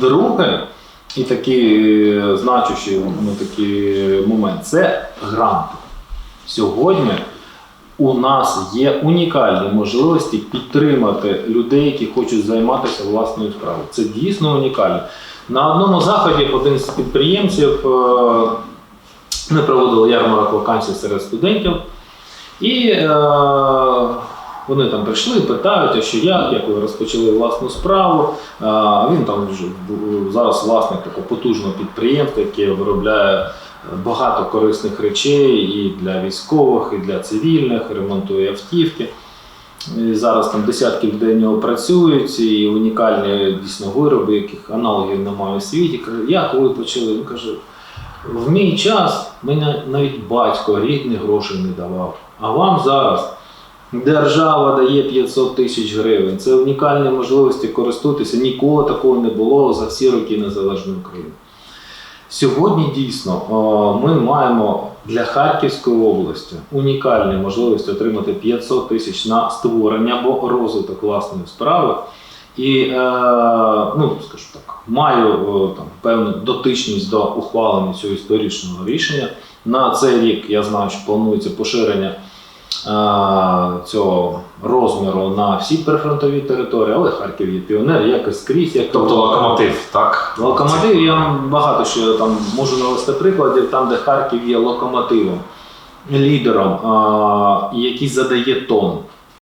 Друге, і такий е, значущий ну, такий момент це гранти. Сьогодні у нас є унікальні можливості підтримати людей, які хочуть займатися власною справою. Це дійсно унікально. На одному заході один з підприємців е, ми проводили ярмарок вакансій серед студентів, і е, вони там прийшли, питають, а що як, як ви розпочали власну справу. А він там зараз власник такого потужного підприємства, яке виробляє багато корисних речей і для військових, і для цивільних, ремонтує автівки. І зараз там десятки людей в нього працюють, і унікальні дійсно вироби, яких аналогів немає у світі. Каже, як ви почали? Він каже, в мій час мене навіть батько рідних грошей не давав. А вам зараз держава дає 500 тисяч гривень. Це унікальні можливості користуватися. Ніколи такого не було за всі роки незалежної України. Сьогодні дійсно е, ми маємо для Харківської області унікальні можливості отримати 500 тисяч на створення або розвиток власної справи. І, е, ну, скажу так, маю е, там, певну дотичність до ухвалення цього історичного рішення. На цей рік я знаю, що планується поширення цього розміру на всі прифронтові території, але Харків є піонер, як і скрізь, як Тобто локомотив, так? Локомотив, я багато що там можу навести прикладів, там, де Харків є локомотивом, лідером, який задає тон.